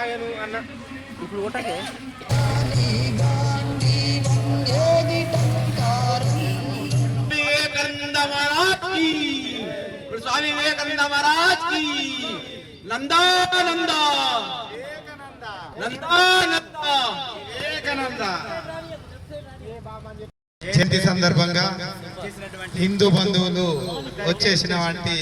అన్న ఇప్పుడు ఒకటే స్వామి వివేకానంద. మహారాజ్ వివేకానంద. జయంతి సందర్భంగా హిందూ బంధువులు వచ్చేసిన వంటి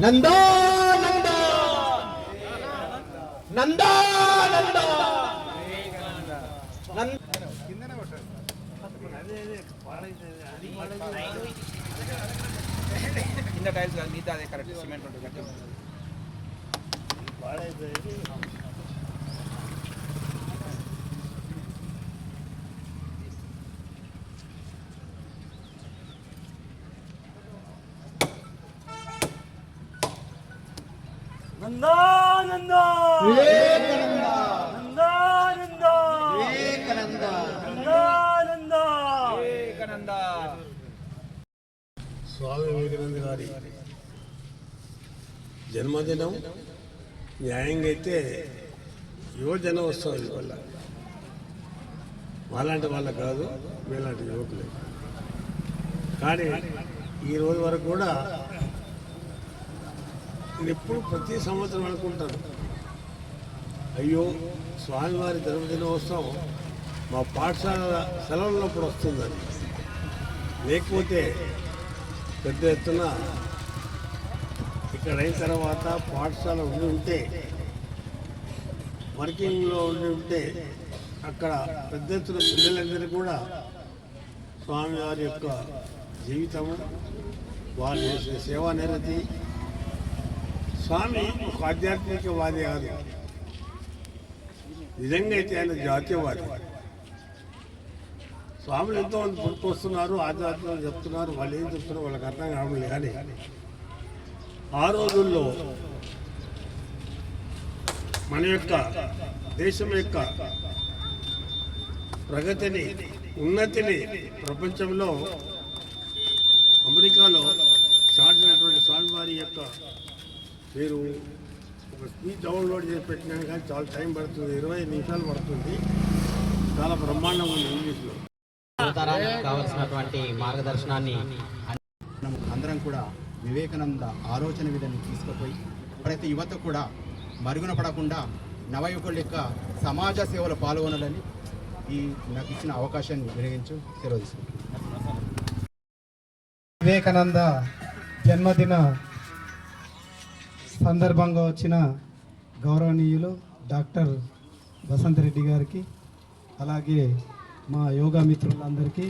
நந்தா நந்தா. நந்தா நந்தா. இந்த டைல்ஸ் நீட்டா அதே கரெக்ட் சிமெண்ட் கட்டி స్వామి వివేకానంద గారి జన్మదినం న్యాయంగా అయితే యువజన వస్తుంది వల్ల వాళ్ళంటే వాళ్ళ కాదు వీళ్ళంటి యువకులే కానీ ఈ రోజు వరకు కూడా నేను ఎప్పుడు ప్రతి సంవత్సరం అనుకుంటాను. అయ్యో స్వామివారి జన్మదినోత్సవం మా పాఠశాల సెలవులప్పుడు వస్తుందని. లేకపోతే పెద్ద ఎత్తున ఇక్కడ అయిన తర్వాత పాఠశాల ఉండి ఉంటే వర్కింగ్లో ఉండి ఉంటే అక్కడ పెద్ద ఎత్తున పిల్లలందరూ కూడా స్వామివారి యొక్క జీవితము వారు చేసే సేవా నిరతి స్వామి ఒక ఆధ్యాత్మికవాది కాదు. నిజంగా అయితే ఆయన జాతీయవాది స్వాములు ఎంతో మంది పుట్టుకొస్తున్నారు ఆధ్యాత్మికం చెప్తున్నారు వాళ్ళు ఏం చెప్తున్నారు వాళ్ళకి అర్థం కావడం కానీ ఆ రోజుల్లో మన యొక్క దేశం యొక్క ప్రగతిని ఉన్నతిని ప్రపంచంలో అమెరికాలో చాటినటువంటి స్వామివారి యొక్క మీరు ఒక స్పీచ్ డౌన్లోడ్ చేసి పెట్టినా కానీ చాలా టైం పడుతుంది ఇరవై నిమిషాలు పడుతుంది చాలా బ్రహ్మాండంగా ఉంది ఇంగ్లీష్లో కావలసినటువంటి మార్గదర్శనాన్ని మనం అందరం కూడా వివేకానంద ఆలోచన విధాన్ని తీసుకుపోయి ప్రతి యువత కూడా మరుగున పడకుండా నవయువకుల యొక్క సమాజ సేవలో పాల్గొనాలని ఈ నాకు ఇచ్చిన అవకాశాన్ని వినియోగించు సెలవు తీసుకుంటున్నాను. వివేకానంద జన్మదిన సందర్భంగా వచ్చిన గౌరవనీయులు డాక్టర్ వసంత్ రెడ్డి గారికి అలాగే మా యోగా మిత్రులందరికీ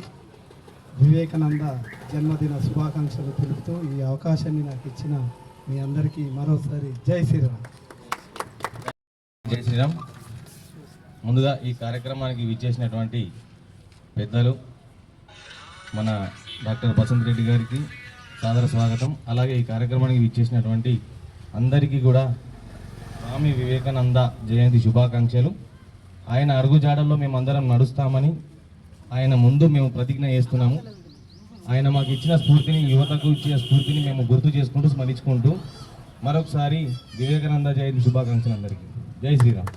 వివేకానంద జన్మదిన శుభాకాంక్షలు తెలుపుతూ ఈ అవకాశాన్ని నాకు ఇచ్చిన మీ అందరికీ మరోసారి జై శ్రీరామ్. జై శ్రీరామ్. ముందుగా ఈ కార్యక్రమానికి విచ్చేసినటువంటి పెద్దలు మన డాక్టర్ వసంత్ రెడ్డి గారికి సాదర స్వాగతం. అలాగే ఈ కార్యక్రమానికి విచ్చేసినటువంటి అందరికీ కూడా స్వామి వివేకానంద జయంతి శుభాకాంక్షలు. ఆయన అరుగుజాడల్లో మేమందరం నడుస్తామని ఆయన ముందు మేము ప్రతిజ్ఞ చేస్తున్నాము. ఆయన మాకు ఇచ్చిన స్ఫూర్తిని యువతకు ఇచ్చిన స్ఫూర్తిని మేము గుర్తు చేసుకుంటూ స్మరించుకుంటూ మరొకసారి వివేకానంద జయంతి శుభాకాంక్షలు అందరికీ. జై శ్రీరామ్.